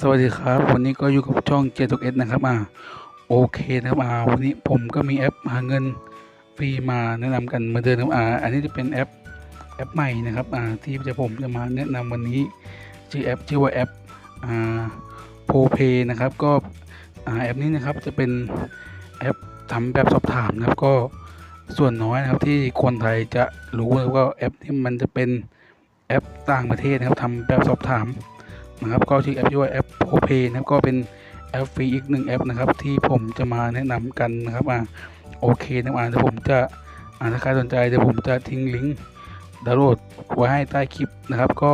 สวัสดีครับ วันนี้ก็อยู่กับช่องเจตุกเอสนะครับอ่าโอเคนะครับอ่าวันนี้ผมก็มีแอปหาเงินฟรีมาแนะนำกันเหมาเดิมครับอ่าอันนี้จะเป็นแอปแอปใหม่นะครับอ่าที่จะผมจะมาแนะนำวันนี้ชื่อแอปชื่อว่าแอปอ่าโพเพนะครับก็อ่าแอปนี้นะครับจะเป็นแอปทำแบบสอบถามนะครับก็ส่วนน้อยนะครับที่คนไทยจะรู้นะครับว่าแอปนี้มันจะเป็นแอปต่างประเทศนะครับทำแบบสอบถาม นะครับก็ชื่อแอปชื่อว่าแอปโพเพนะครับก็เป็นแอปฟรีอีกหนึ่งแอปนะครับที่ผมจะมาแนะนำกันนะครับอ่าโอเคนะครับอ่าเดี๋ยวผมจะอ่าถ้าใครสนใจเดี๋ยวผมจะทิ้งลิงก์ดาวน์โหลดไว้ให้ใต้คลิปนะครับ ก็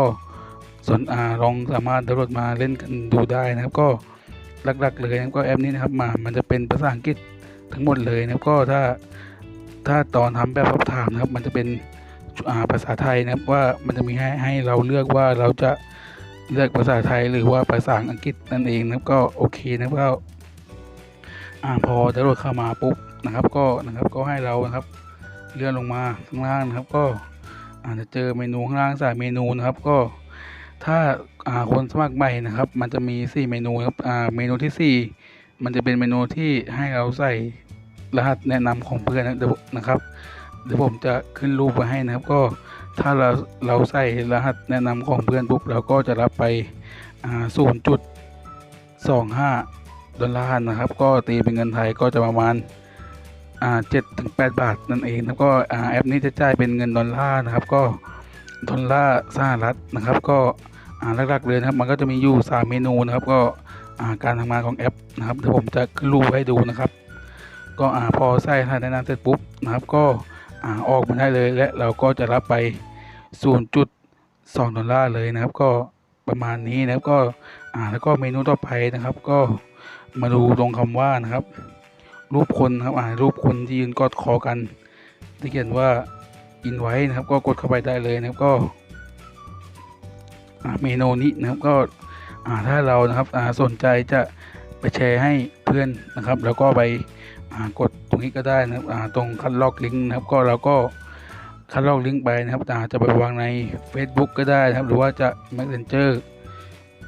สนอ่าลองสามารถดาวน์โหลดมาเล่นกันดูได้นะครับก็หลักๆเลยนะครับก็แอปนี้นะครับมามันจะเป็นภาษาอังกฤษทั้งหมดเลยนะครับก็ถ้าถ้าตอนทำแบบสอบถามนะครับ มันจะเป็นอ่าภาษาไทยนะครับว่ามันจะมีให้ให้เราเลือกว่าเราจะ เลือกภาษาไทยหรือว่าภาษาอังกฤษนั่นเองนะครับก็โอเคนะครับก็อ่าพอดาวน์โหลดเข้ามาปุ๊บนะครับ ก็นะครับก็ให้เรานะครับ เลื่อนลงมาข้างล่างนะครับ ก็อาจจะเจอเมนูข้างล่างสายเมนูนะครับ ก็ถ้าาคนสมัครใหม่นะครับ มันจะมี 4 เมนูครับเมนูที่ 4 มันจะเป็นเมนูที่ให้เราใส่รหัสแนะนำของเพื่อนนะเดี๋ยวนะครับ เดี๋ยวผมจะขึ้นรูปไว้ให้นะครับ ก็ ถ้าเราเราใส่รหัสแนะนำของเพื่อนปุ๊บเราก็จะรับไปอ่าศูนจุดสองห้าดอลลาร์นะครับ ก็ตีเป็นเงินไทยก็จะประมาณเจ็ดถึงแปดบาทนั่นเองแล้วก็แอปนี้จะจ่ายเป็นเงินดอลลาร์นะครับ ก็ดอลลาร์สหรัฐนะครับ ก็อ่าหลักๆเลยนะครับ มันก็จะมีอยู่สามเมนูนะครับ ก็การทำงานของแอปนะครับเดี๋ยวผมจะรูปให้ดูนะครับ ก็อพอใส่รหัสแนะนำเสร็จปุ๊บนะครับ ก็ อ่าออกมาได้เลย และเราก็จะรับไป 0.2 ดอลลาร์เลยนะครับ ก็ประมาณนี้นะครับก็อ่าแล้วก็เมนูต่อไปนะครับ ก็มาดูตรงคำว่านะครับ รูปคนนะครับอ่ารูปคนที่ยืนกอดคอกันที่เขียนว่าอินไว้นะครับ ก็กดเข้าไปได้เลยนะครับก็อ่าเมนูนี้นะครับก็อ่าถ้าเรานะครับอ่าสนใจจะไปแชร์ให้เพื่อนนะครับ แล้วก็ไป กดตรงนี้ก็ได้นะครับตรงคัดลอกลิงก์นะครับก็เราก็คัดลอกลิงก์ไปนะครับาจะไปวางใน Facebook ก็ได้นะครับ หรือว่าจะ Messenger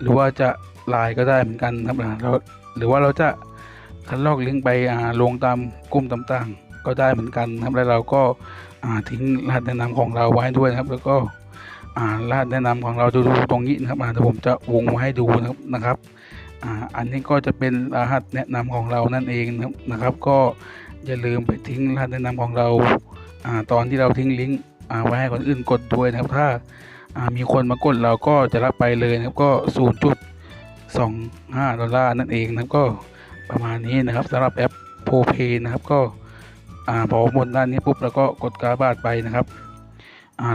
หรือว่าจะไลน์ก็ได้เหมือนกันนะครับเราหรือว่าเราจะคัดลอกลิงก์ไปลงตามกลุ่มต่างๆ ก็ได้เหมือนกันนะครับแล้วเราก็ทิ้งรหัสแนะนำของเราไว้ด้วยนะครับ แล้วก็อ่ารหัสแนะนำของเราจะดูตรงนี้นะครับอ่าเดี๋ยวผมจะวงไว้ให้ดูนะครับอันนี้ก็จะเป็นรหัสแนะนำของเรานั่นเองนะครับ ก็อย่าลืมไปทิ้งรหัสแนะนำของเราอตอนที่เราทิ้งลิงก์ไว้ให้คนอื่นกดด้วยนะครับ ถ้ามีคนมากดเราก็จะรับไปเลยนะครับก็ 0.25 ดอลลาร์นั่นเองนะครับก็ประมาณนี้นะครับสำหรับแอปโพเพนะครับก็พอหมดหน้านี้ปุ๊บเราก็กดกาบาทไปนะครับ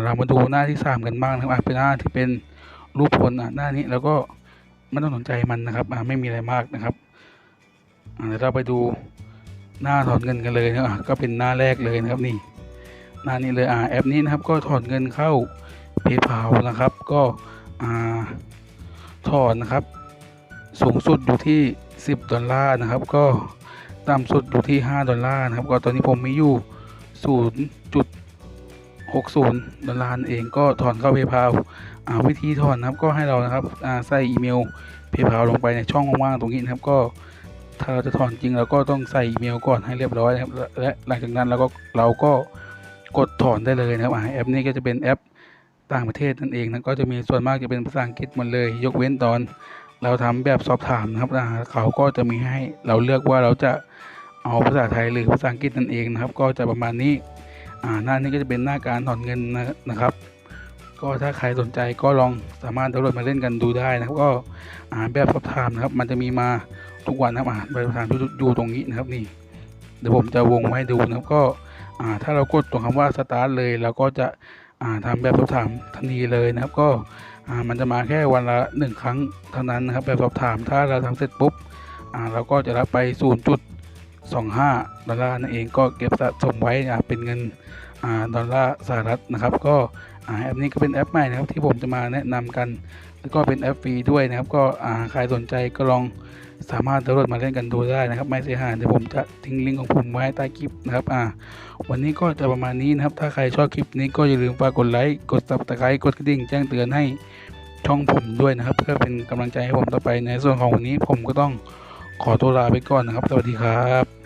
เรามาดูหน้าที่สามกันบ้างนะครับเป็นหน้าที่เป็นรูปคนหน้านี้แล้วก็ ไม่ต้องสนใจมันนะครับไม่มีอะไรมากนะครับเดี๋ยวเราไปดูหน้าถอนเงินกันเลยนะก็เป็นหน้าแรกเลยนะครับนี่ หน้านี้เลยอ่าแอปนี้นะครับ ก็ถอนเงินเข้า PayPal นะครับ ก็อ่าถอนนะครับ สูงสุดอยู่ที่ 10 ดอลลาร์นะครับ ก็ต่ำสุดอยู่ที่ 5 ดอลลาร์นะครับ ก็ตอนนี้ผมมีอยู่ 0.60 ดอลลาร์เองก็ถอนเข้า PayPal อ่า วิธีถอนนะครับก็ให้เรานะครับใส่อีเมล PayPal ลงไปในช่องว่างๆตรงนี้นะครับก็ถ้าเราจะถอนจริงเราก็ต้องใส่อีเมลก่อนให้เรียบร้อยนะครับและหลังจากนั้นเราก็เราก็กดถอนได้เลยนะครับแอปนี้ก็จะเป็นแอปต่างประเทศนั่นเองนะก็จะมีส่วนมากจะเป็นภาษาอังกฤษหมดเลย ยกเว้นตอน เราทำแบบสอบถามนะครับเขาก็จะมีให้เราเลือกว่าเราจะเอาภาษาไทยหรือภาษาอังกฤษนั่นเองนะครับ ก็จะประมาณนี้หน้านี้ก็จะเป็นหน้าการถอนเงินนะครับ ก็ถ้าใครสนใจก็ลองสามารถดาวน์โหลดมาเล่นกันดูได้นะครับก็อ่าแบบสอบถามนะครับ มันจะมีมาทุกวันนะครับอ่าแบบสอบถามอยู่ตรงนี้นะครับนี่เดี๋ยวผมจะวงไว้ให้ดูนะครับก็อ่าถ้าเรากดตรงคำว่าสตาร์ทเลยเราก็จะอ่าทำแบบสอบถามทันทีเลยนะครับ ก็อ่ามันจะมาแค่วันละหนึ่งครั้งเท่านั้นนะครับ แบบสอบถามถ้าเราทำเสร็จปุ๊บอ่าเราก็จะรับไป 0.25 ดอลลาร์นั่นเองก็เก็บสะสมไว้อ่าเป็นเงินอ่าดอลลาร์สหรัฐนะครับ ก็ แอปนี้ก็เป็นแอปใหม่นะครับที่ผมจะมาแนะนำกัน แล้วก็เป็นแอปฟรีด้วยนะครับ ก็อ่าใครสนใจก็ลองสามารถดาวน์โหลดมาเล่นกันดูได้นะครับ ไม่เสียหายเดี๋ยวผมจะทิ้งลิงก์ของผมไว้ใต้คลิปนะครับอ่าวันนี้ก็จะประมาณนี้นะครับ ถ้าใครชอบคลิปนี้ก็อย่าลืมฝากกดไลค์กด subscribe กดกระดิ่งแจ้งเตือนให้ชช่องผมด้วยนะครับ เพื่อเป็นกำลังใจให้ผมต่อไปในส่วนของวันนี้ผมก็ต้องขอตัวลาไปก่อนนะครับ สวัสดีครับ